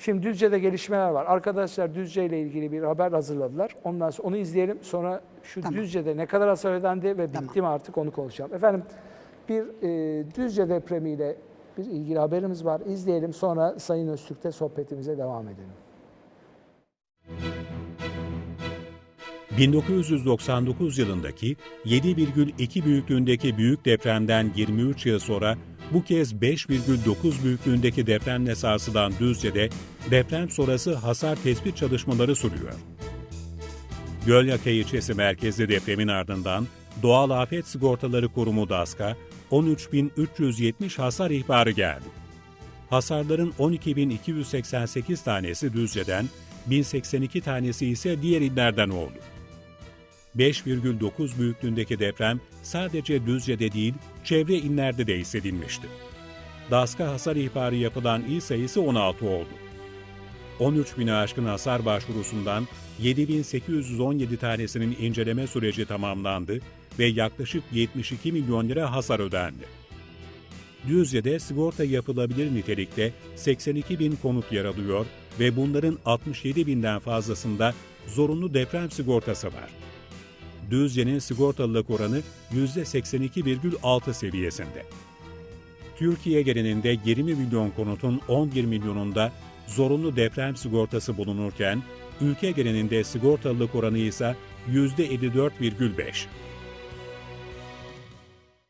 Şimdi Düzce'de gelişmeler var. Arkadaşlar Düzce ile ilgili bir haber hazırladılar. Ondan sonra onu izleyelim. Sonra şu Tamam. Düzce'de ne kadar hasar ödendi ve Tamam. bitti mi artık onu konuşalım. Efendim bir e, Düzce depremiyle bir ilgili haberimiz var. İzleyelim sonra Sayın Öztürk'te sohbetimize devam edelim. 1999 yılındaki 7,2 büyüklüğündeki büyük depremden 23 yıl sonra bu kez 5,9 büyüklüğündeki depremle sarsılan Düzce'de deprem sonrası hasar tespit çalışmaları sürüyor. Gölyaka ilçesi merkezli depremin ardından Doğal Afet Sigortaları Kurumu DASK'a 13.370 hasar ihbarı geldi. Hasarların 12.288 tanesi Düzce'den, 1082 tanesi ise diğer illerden oldu. 5,9 büyüklüğündeki deprem sadece Düzce'de değil, çevre illerde de hissedilmişti. DASK'a hasar ihbarı yapılan il sayısı 16 oldu. 13 bine aşkın hasar başvurusundan 7817 tanesinin inceleme süreci tamamlandı ve yaklaşık 72 milyon lira hasar ödendi. Düzce'de sigorta yapılabilir nitelikte 82 bin konut yer alıyor ve bunların 67 binden fazlasında zorunlu deprem sigortası var. Düzce'nin sigortalılık oranı %82,6 seviyesinde. Türkiye genelinde 20 milyon konutun 11 milyonunda zorunlu deprem sigortası bulunurken, ülke genelinde sigortalılık oranı ise %54,5.